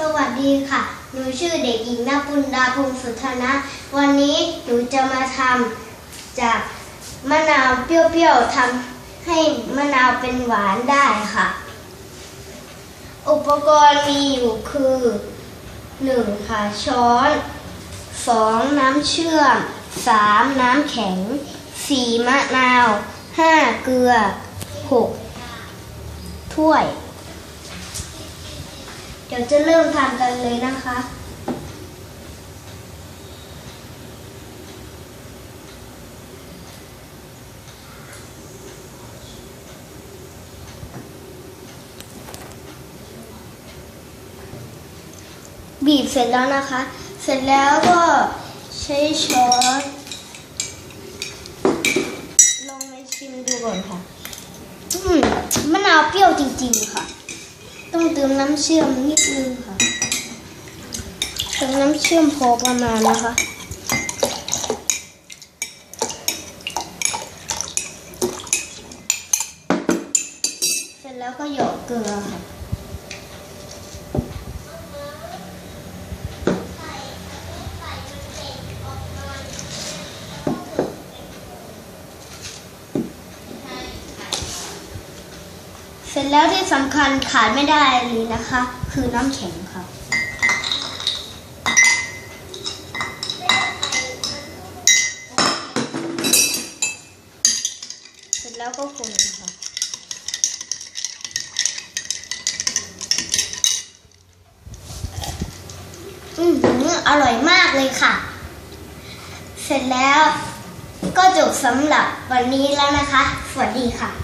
สวัสดีค่ะ หนูชื่อเด็กหญิงนาปุณดาพงศ์สุธนะ วันนี้หนูจะมาทำจากมะนาวเปรี้ยวๆทำให้มะนาวเป็นหวานได้ค่ะ อุปกรณ์มีอยู่คือหนึ่งค่ะ ช้อนสองน้ำเชื่อมสามน้ำแข็งสี่มะนาวห้าเกลือหกถ้วย เดี๋ยวจะเริ่มทำกันเลยนะคะ บีบเสร็จแล้วนะคะ เสร็จแล้วก็ใช้ช้อนลองไปชิมดูก่อนค่ะ อืมมะนาวเปรี้ยวจริง ๆ ค่ะ ต้องเติมน้ำเชื่อมนิดนึงค่ะเติมน้ำเชื่อมพอประมาณนะคะเสร็จแล้วก็หยอกเกลือค่ะ เสร็จแล้วที่สำคัญขาดไม่ได้เลยนะคะ คือน้ำแข็งค่ะเสร็จแล้วก็คนค่ะอือหืออร่อยมากเลยค่ะ เสร็จแล้วก็จบสำหรับวันนี้แล้วนะคะ สวัสดีค่ะ